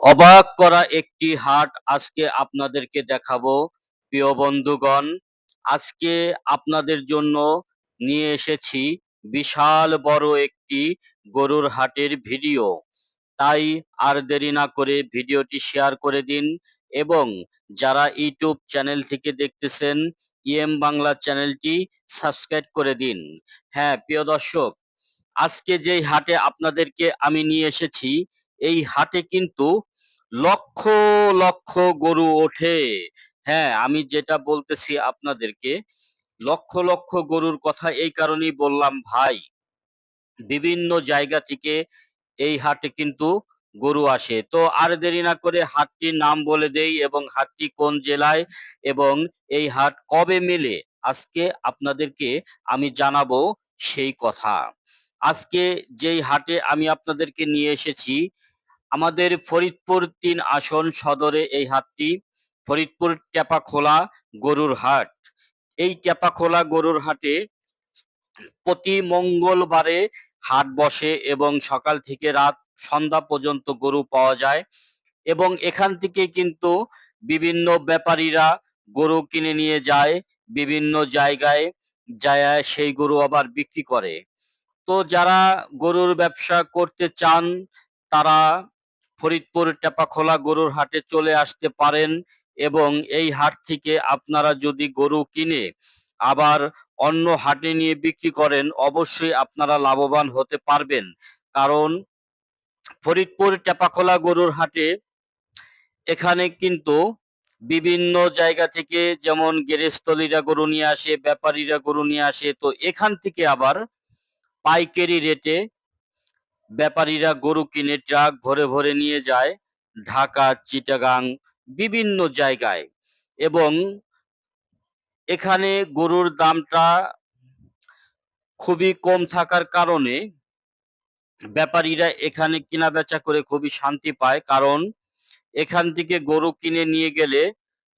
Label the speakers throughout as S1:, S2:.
S1: অবাক করা একটি হাট আজকে আপনাদেরকে দেখাবো। প্রিয় বন্ধুগণ, আজকে আপনাদের জন্য নিয়ে এসেছি বিশাল বড় একটি গরুর হাটের ভিডিও। তাই আর দেরি না করে ভিডিওটি শেয়ার করে দিন এবং যারা ইউটিউব চ্যানেল থেকে দেখতেছেন, ইএম বাংলা চ্যানেলটি সাবস্ক্রাইব করে দিন। হ্যাঁ প্রিয় দর্শক, আজকে যেই হাটে আপনাদেরকে আমি নিয়ে এসেছি, এই হাটে কিন্তু লক্ষ লক্ষ গরু ওঠে। হ্যাঁ আমি যেটা বলতেছি আপনাদেরকে, লক্ষ লক্ষ গরুর কথা এই কারণেই বললাম, ভাই, বিভিন্ন জায়গা থেকে এই হাটে কিন্তু গরু আসে। তো আর দেরি না করে হাটটির নাম বলে দেই এবং হাটটি কোন জেলায় এবং এই হাট কবে মেলে, আজকে আপনাদেরকে আমি জানাব সেই কথা। আজকে যেই হাটে আমি আপনাদেরকে নিয়ে এসেছি আমাদের ফরিদপুর তিন আসন সদরে এই হাটটি ফরিদপুর টেপাখোলা গরুর হাট। এই টেপাখোলা গরুর হাটে প্রতি মঙ্গলবারে হাট বসে এবং সকাল থেকে রাত সন্ধ্যা পর্যন্ত গরু পাওয়া যায় এবং এখান থেকে কিন্তু বিভিন্ন ব্যাপারীরা গরু কিনে নিয়ে যায়, বিভিন্ন জায়গায় যায়, সেই গরু আবার বিক্রি করে। তো যারা গরুর ব্যবসা করতে চান, তারা ফরিদপুর টেপাখোলা গরুর হাটে চলে আসতে পারেন এবং এই হাট থেকে আপনারা যদি গরু কিনে আবার অন্য হাটে নিয়ে বিক্রি করেন, অবশ্যই আপনারা লাভবান হতে পারবেন। কারণ ফরিদপুর টেপাখোলা গরুর হাটে এখানে কিন্তু বিভিন্ন জায়গা থেকে যেমন গেরেস্তলিরা গরু নিয়ে আসে, ব্যাপারীরা গরু নিয়ে আসে, তো এখান থেকে আবার পাইকারি রেটে ব্যাপারীরা গরু কিনে ট্রাক ভরে ভরে নিয়ে যায় ঢাকা, চিটাগাং, বিভিন্ন জায়গায় এবং এখানে গরুর দামটা খুবই কম থাকার কারণে ব্যাপারীরা এখানে কেনা বেচা করে খুবই শান্তি পায়। কারণ এখান থেকে গরু কিনে নিয়ে গেলে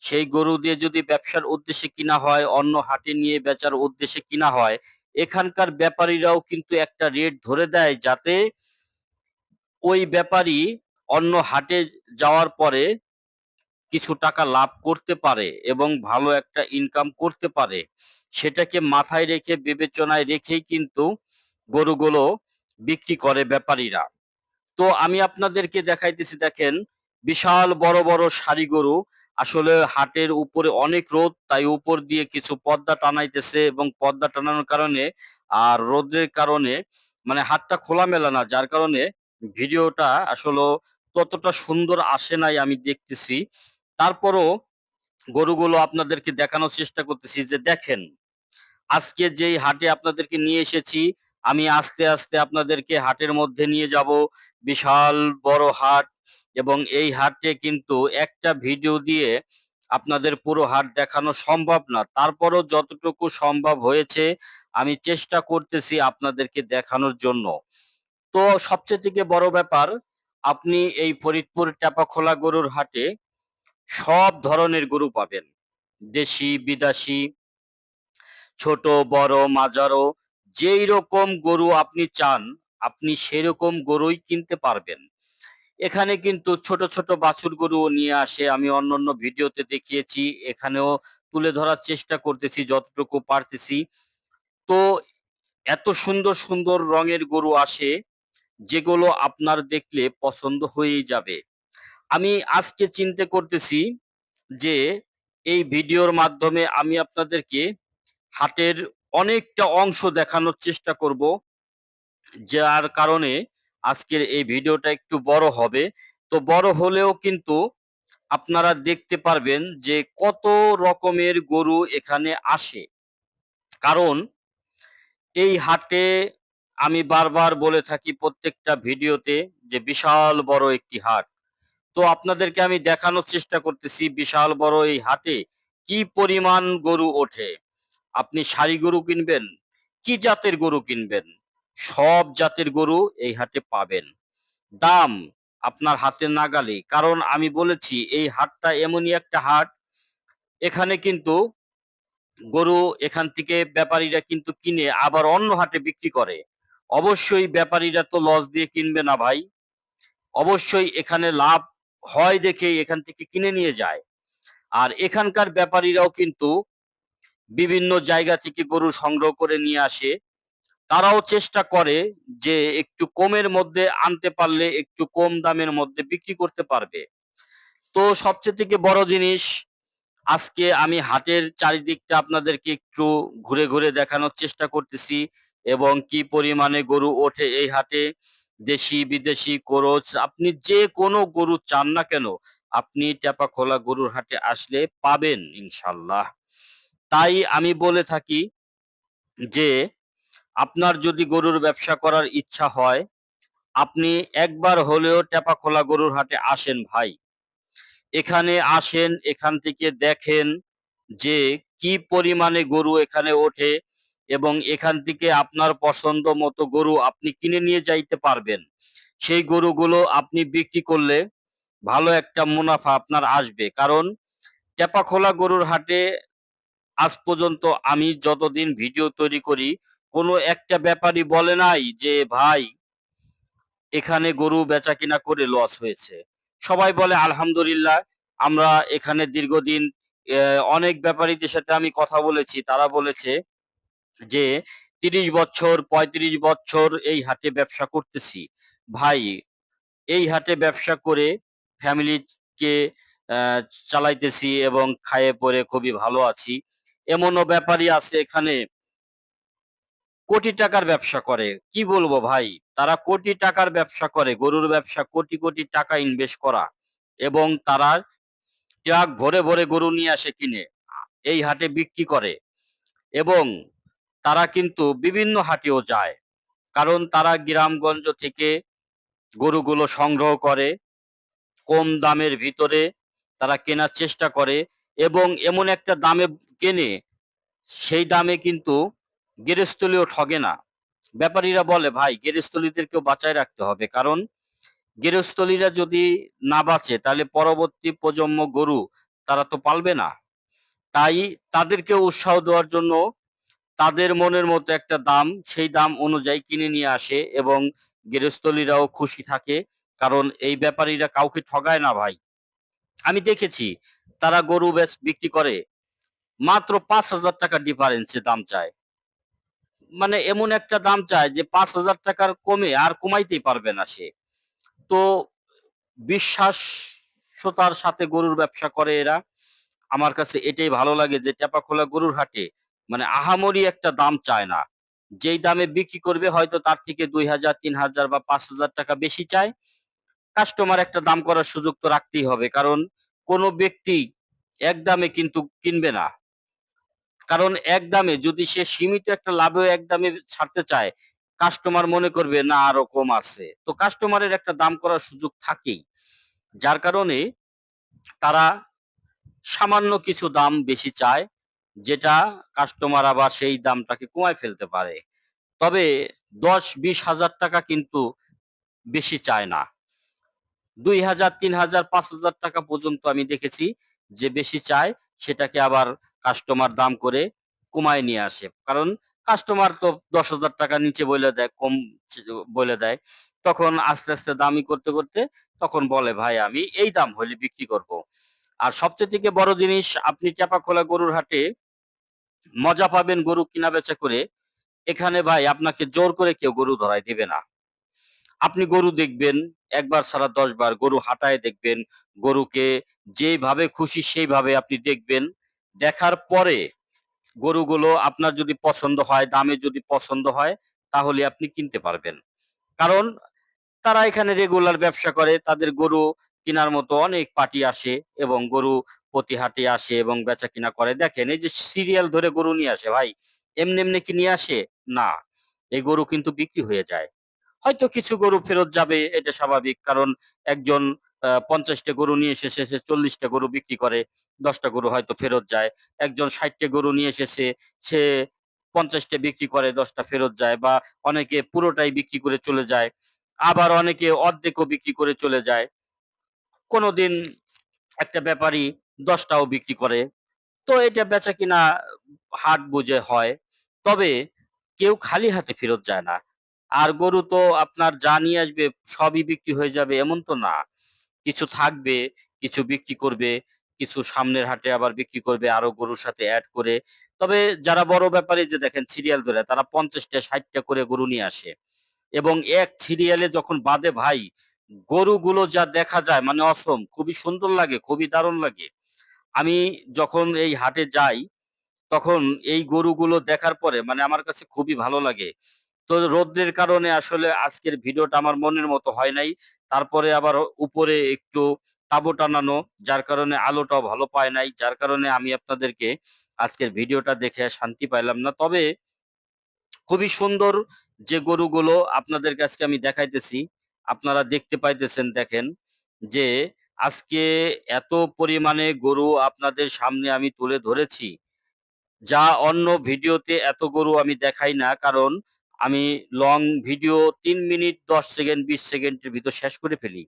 S1: সেই গরু দিয়ে যদি ব্যবসার উদ্দেশ্যে কিনা হয়, অন্য হাটে নিয়ে বেচার উদ্দেশ্যে কিনা হয়, এখানকার ব্যাপারীরাও কিন্তু একটা রেট ধরে দেয় যাতে ওই ব্যাপারী অন্য হাটে যাওয়ার পরে কিছু টাকা লাভ করতে পারে এবং ভালো একটা ইনকাম করতে পারে। সেটাকে মাথায় রেখে, বিবেচনায় রেখেই কিন্তু গরুগুলো বিক্রি করে ব্যাপারীরা। তো আমি আপনাদেরকে দেখাইতেছি, দেখেন, বিশাল বড় বড় সারি গরু। আসলে হাটের উপরে অনেক রোদ, তাই উপর দিয়ে কিছু পর্দা টানাইতেছে এবং পর্দা টানানোর কারণে আর রোদের কারণে মানে হাটটা খোলামেলা না, যার কারণে ভিডিওটা আসলে ততটা সুন্দর আসে নাই আমি দেখতেছি। তারপরও গরুগুলো আপনাদেরকে দেখানোর চেষ্টা করতেছি যে দেখেন, আজকে যেই হাটে আপনাদেরকে নিয়ে এসেছি, আমি আস্তে আস্তে আপনাদেরকে হাটের মধ্যে নিয়ে যাব। বিশাল বড় হাট এবং এই হাটে কিন্তু একটা ভিডিও দিয়ে আপনাদের পুরো হাট দেখানো সম্ভব না। তারপরও যতটুকু সম্ভব হয়েছে, আমি চেষ্টা করতেছি আপনাদেরকে দেখানোর জন্য। তো সবচেয়ে থেকে বড় ব্যাপার, আপনি এই ফরিদপুর টেপাখোলা গরুর হাটে সব ধরনের গরু পাবেন। দেশি, বিদেশি, ছোট, বড়, মাঝারো, যেই রকম গরু আপনি চান, আপনি সেরকম গরুই কিনতে পারবেন। এখানে কিন্তু ছোট ছোট বাছুর গরু নিয়ে আসে, আমি অন্যান্য ভিডিওতে দেখিয়েছি, এখানেও তুলে ধরার চেষ্টা করতেছি, যতটুকু পারতেছি। তো এত সুন্দর সুন্দর রঙের গরু আসে যেগুলো আপনার দেখলে পছন্দ হয়েই যাবে। আমি আজকে চিন্তা করতেছি যে, এই ভিডিওর মাধ্যমে আমি আপনাদেরকে হাটের অনেকটা অংশ দেখানোর চেষ্টা করব, যার কারণে আজকের এই ভিডিওটা একটু বড় হবে। তো বড় হলেও কিন্তু আপনারা দেখতে পারবেন যে, কত রকমের গরু এখানে আসে। কারণ এই হাটে আমি বারবার বলে থাকি প্রত্যেকটা ভিডিওতে যে বিশাল বড় একটি হাট। তো আপনাদেরকে আমি দেখানোর চেষ্টা করতেছি বিশাল বড় এই হাটে কি পরিমাণ গরু ওঠে। আপনি সারি গরু কিনবেন, কি জাতের গরু কিনবেন, সব জাতের গরু এই হাটে পাবেন। দাম আপনার হাতে নাগালে কারণ আমি বলেছি এই হাটটা এমনই একটা হাট, এখানে কিন্তু গরু এখান থেকে ব্যাপারীরা কিন্তু কিনে আবার অন্য হাটে বিক্রি করে। অবশ্যই ব্যাপারীরা তো লস দিয়ে কিনবে না ভাই। অবশ্যই এখানে লাভ হয় দেখেই এখান থেকে কিনে নিয়ে যায়। আর এখানকার ব্যাপারীরাও কিন্তু বিভিন্ন জায়গা থেকে গরু সংগ্রহ করে নিয়ে আসে। তারাও চেষ্টা করে যে একটু কমের মধ্যে আনতে পারলে একটু কম দামের মধ্যে বিক্রি করতে পারবে। তো সবচেয়ে থেকে বড় জিনিস, আজকে আমি হাটের চারিদিকটা আপনাদেরকে একটু ঘুরে ঘুরে দেখানোর চেষ্টা করতেছি। এবং কি পরিমাণে গরু ওঠে এই হাটে, দেশি, বিদেশি, কোরচ, আপনি যে কোনো গরু চান না কেন, আপনি টেপা খোলা গরুর হাটে আসলে পাবেন ইনশাল্লাহ তাই আমি বলে থাকি যে, আপনার যদি গরুর ব্যবসা করার ইচ্ছা হয়, আপনি একবার হলেও টেপা খোলা গরুর হাটে আসেন ভাই। এখানে আসেন, এখান থেকে দেখেন যে কি পরিমাণে গরু এখানে ওঠে এবং এখান থেকে আপনার পছন্দ মতো গরু আপনি কিনে নিয়ে যাইতে পারবেন। সেই গরুগুলো আপনি বিক্রি করলে ভালো একটা মুনাফা আপনার আসবে। কারণ টেপাখোলা গরুর হাটে আজ পর্যন্ত আমি যতদিন ভিডিও তৈরি করি, কোনো একটা ব্যাপারই বলে নাই যে, ভাই, এখানে গরু বেচা কিনা করে লস হয়েছে। সবাই বলে, আলহামদুলিল্লাহ, আমরা এখানে দীর্ঘদিন অনেক ব্যাপারীদের সাথে আমি কথা বলেছি। তারা বলেছে যে, তিরিশ বছর, পঁয়ত্রিশ বছর এই হাটে ব্যবসা করতেছি। ভাই, এই হাটে ব্যবসা করে ফ্যামিলিকে চালাইতেছি এবং খায়ে পরে খুবই ভালো আছি। এমনও ব্যাপারই আছে এখানে। কোটি টাকার ব্যবসা করে। কি বলব ভাই? তারা কোটি টাকার ব্যবসা করে। গরুর ব্যবসা কোটি কোটি টাকা ইনভেস্ট করা এবং তারা ট্রাক ভরে ভরে গরু নিয়ে আসে কিনে, এই হাটে বিক্রি করে এবং তারা কিন্তু বিভিন্ন হাটেও যায়। কারণ তারা গ্রামগঞ্জ থেকে গরুগুলো সংগ্রহ করে, কম দামের ভিতরে তারা কেনার চেষ্টা করে এবং এমন একটা দামে কেনে, সেই দামে কিন্তু গেরস্থলীয় ঠগে না। ব্যাপারীরা বলে, ভাই গেরস্থলীদেরকেও বাঁচায় রাখতে হবে। কারণ গেরস্থলীরা যদি না বাঁচে, তাহলে পরবর্তী প্রজন্ম গরু তারা তো পালবে না। তাই তাদেরকে উৎসাহ দেওয়ার জন্য তাদের মনের মতো একটা দাম, সেই দাম অনুযায়ী কিনে নিয়ে আসে এবং গৃহস্থলীরাও খুশি থাকে। কারণ এই ব্যাপারীরা কাউকে ঠগায় না ভাই। আমি দেখেছি, তারা গরু বেচ, বিক্রি করে। মাত্র পাঁচ হাজার টাকা ডিফারেন্সে দাম চায়। মানে এমন একটা দাম চায় যে পাঁচ হাজার টাকার কমে আর কমাইতেই পারবে না সে। তো বিশ্বাসতার সাথে গরুর ব্যবসা করে এরা। আমার কাছে এটাই ভালো লাগে যে টেপাখোলা গরুর হাটে মানে আহামরি একটা দাম চায় না। যেই দামে বিক্রি করবে হয়তো তার থেকে দুই হাজার, তিন হাজার বা পাঁচ হাজার টাকা বেশি চায়। কাস্টমার একটা দাম করার সুযোগ তো রাখতেই হবে, কারণ কোনো ব্যক্তি এক দামে কিন্তু কিনবে না। কারণ এক দামে যদি সে সীমিত একটা লাভেও এক দামে ছাড়তে চায়, কাস্টমার মনে করবে, না, আরও কম আছে। তো কাস্টমারের একটা দাম করার সুযোগ থাকেই। যার কারণে তারা সামান্য কিছু দাম বেশি চায় যেটা কাস্টমার আবার সেই দামটাকে কমায় ফেলতে পারে। তবে দশ বিশ হাজার টাকা কিন্তু বেশি চায় না। দুই হাজার, তিন হাজার, পাঁচ হাজার টাকা পর্যন্ত আমি দেখেছি যে বেশি চায়, সেটাকে আবার কাস্টমার দাম করে কমায় নিয়ে আসে। কারণ কাস্টমার তো দশ হাজার টাকা নিচে বলে দেয়, কম বলে দেয়। তখন আস্তে আস্তে দামি করতে করতে তখন বলে, ভাই, আমি এই দাম হলে বিক্রি করব। আর সবচেয়ে থেকে বড় জিনিস, আপনি চাপাখোলা গরুর হাটে মজা পাবেন গরু কিনা বেচা করে। এখানে ভাই আপনাকে জোর করে কেউ গরু ধরায় দিবে না। আপনি গরু দেখবেন, একবার ছাড়া দশ বার গরু হাঁটায় দেখবেন, গরুকে যেভাবে খুশি সেইভাবে আপনি দেখবেন। দেখার পরে গরুগুলো আপনার যদি পছন্দ হয়, দামে যদি পছন্দ হয়, তাহলে আপনি কিনতে পারবেন। কারণ তারা এখানে রেগুলার ব্যবসা করে, তাদের গরু কেনার মতো অনেক পার্টি আসে এবং গরু প্রতি হাটে আসে এবং বেচা কিনা করে। দেখেন, এই যে সিরিয়াল ধরে গরু নিয়ে আসে, ভাই। এমনি এমনি কি নিয়ে আসে? না। এই গরু কিন্তু বিক্রি হয়ে যায়। হয়তো কিছু গরু ফেরত যাবে, এটা স্বাভাবিক। কারণ একজন পঞ্চাশটা গরু নিয়ে এসেছে, সে চল্লিশটা গরু বিক্রি করে, দশটা গরু হয়তো ফেরত যায়। একজন ষাটটা গরু নিয়ে এসেছে, সে পঞ্চাশটা বিক্রি করে, দশটা ফেরত যায় বা অনেকে পুরোটাই বিক্রি করে চলে যায়, আবার অনেকে অর্ধেকও বিক্রি করে চলে যায়। কোনোদিন একটা ব্যাপারী দশটাও বিক্রি করে তো এটা বেচা কিনা হাট বুঝে হয় তবে কেউ খালি হাতে ফেরত যায় না আর গরু তো আপনার যা নিয়ে আসবে সবই বিক্রি হয়ে যাবে এমন তো না কিছু থাকবে, কিছু বিক্রি করবে, কিছু সামনের হাটে আবার বিক্রি করবে আরও গরুর সাথে অ্যাড করে। তবে যারা বড় ব্যাপারে যে দেখেন সিরিয়াল ধরে তারা ৫০ টা ৬০ টা করে গরু নিয়ে আসে। এবং এক সিরিয়ালে যখন বাদে ভাই, গরুগুলো যা দেখা যায় মানে অসম খুবই সুন্দর লাগে, খুবই দারুণ লাগে। আমি যখন এই হাটে যাই, তখন এই গরুগুলো দেখার পরে মানে আমার কাছে খুবই ভালো লাগে। তো রৌদ্রের কারণে আসলে আজকের ভিডিওটা আমার মনের মতো হয় নাই। তারপরে আবার উপরে একটু তাঁবু টানানো, যার কারণে আলোটাও ভালো পায় নাই। যার কারণে আমি আপনাদেরকে আজকের ভিডিওটা দেখে শান্তি পাইলাম না। তবে খুবই সুন্দর যে গরুগুলো আপনাদেরকে আজকে আমি দেখাইতেছি, আপনারা দেখতে পাইতেছেন দেখেন যে আজকে এত পরিমাণে গরু আপনাদের সামনে আমি তুলে ধরেছি, যা অন্য ভিডিওতে এত গরু আমি দেখাই না। কারণ আমি লং ভিডিও তিন মিনিট ১০ সেকেন্ড ২০ সেকেন্ডের ভিতর শেষ করে ফেলি।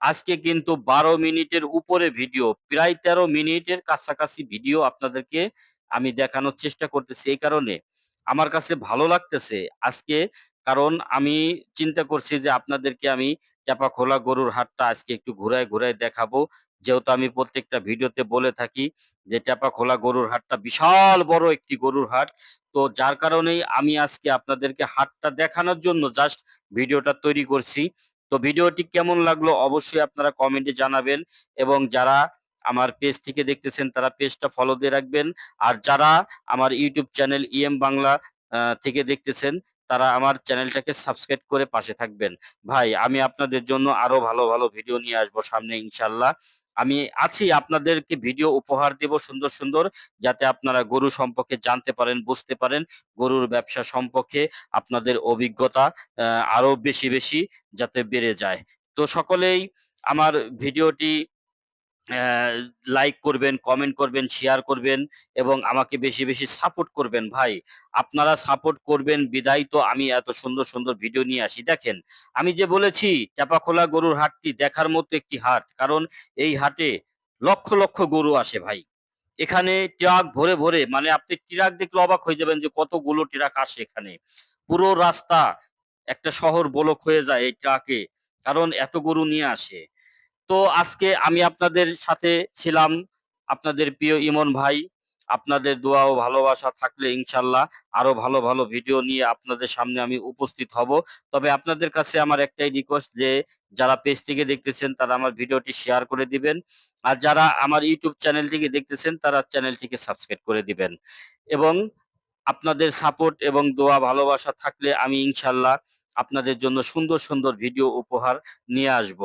S1: আজকে কিন্তু ১২ মিনিটের উপরে ভিডিও, প্রায় ১৩ মিনিটের কাছাকাছি ভিডিও আপনাদেরকে আমি দেখানোর চেষ্টা করতেছি এই কারণে। আমার কাছে ভালো লাগতেছে আজকে কারণ আমি চিন্তা করছি যে আপনাদেরকে আমি চাপা খোলা গরুর হাটটা আজকে একটু ঘুরায়, ঘুরায় দেখাবো। যেহেতু আমি প্রত্যেকটা ভিডিওতে বলে থাকি যে চাপা খোলা গরুর হাটটা বিশাল বড় একটি গরুর হাট। তো যার কারণেই আমি আজকে আপনাদেরকে হাটটা দেখানোর জন্য জাস্ট ভিডিওটা তৈরি করছি। তো ভিডিওটি কেমন লাগল অবশ্যই আপনারা কমেন্টে জানাবেন এবং যারা আমার পেজ থেকে দেখতেছেন তারা পেজটা ফলো দিয়ে রাখবেন। আর যারা আমার ইউটিউব চ্যানেল ইএম বাংলা থেকে দেখতেছেন তারা আমার চ্যানেলটাকে সাবস্ক্রাইব করে পাশে থাকবেন। ভাই আমি আপনাদের জন্য আরও ভালো, ভালো ভিডিও নিয়ে আসব সামনে ইনশাল্লাহ আমি আছি আপনাদেরকে ভিডিও উপহার দেব সুন্দর, সুন্দর যাতে আপনারা গরু সম্পর্কে জানতে পারেন, বুঝতে পারেন। গরুর ব্যবসা সম্পর্কে আপনাদের অভিজ্ঞতা আরও বেশি, বেশি যাতে বেড়ে যায়। তো সকলেই আমার ভিডিওটি লাইক করবেন, কমেন্ট করবেন, শেয়ার করবেন এবং আমাকে বেশি, বেশি সাপোর্ট করবেন ভাই। আপনারা সাপোর্ট করবেন বিধায় তো আমি এত সুন্দর, সুন্দর ভিডিও নিয়ে আসি। দেখেন, আমি যে বলেছি টেপাখোলা গরুর হাটটি দেখার মতো একটি হাট। কারণ এই হাটে লক্ষ, লক্ষ গরু আসে ভাই। এখানে ট্রাক ভরে, ভরে মানে আপনি ট্রাক দেখলে অবাক হয়ে যাবেন যে কতগুলো ট্রাক আসে এখানে। পুরো রাস্তা একটা শহর ব্লক হয়ে যায় এই ট্রাকে। কারণ এত গরু নিয়ে আসে। তো আজকে আমি আপনাদের সাথে ছিলাম আপনাদের প্রিয় ইমন ভাই। আপনাদের দোয়া ও ভালোবাসা থাকলে ইনশাল্লাহ আরও ভালো, ভালো ভিডিও নিয়ে আপনাদের সামনে আমি উপস্থিত হব। তবে আপনাদের কাছে আমার একটাই রিকোয়েস্ট যে যারা পেজ থেকে দেখতেছেন তারা আমার ভিডিওটি শেয়ার করে দিবেন। আর যারা আমার ইউটিউব চ্যানেল থেকে দেখতেছেন তারা চ্যানেলটিকে সাবস্ক্রাইব করে দিবেন। এবং আপনাদের সাপোর্ট এবং দোয়া ভালোবাসা থাকলে আমি ইনশাল্লাহ আপনাদের জন্য সুন্দর, সুন্দর ভিডিও উপহার নিয়ে আসব।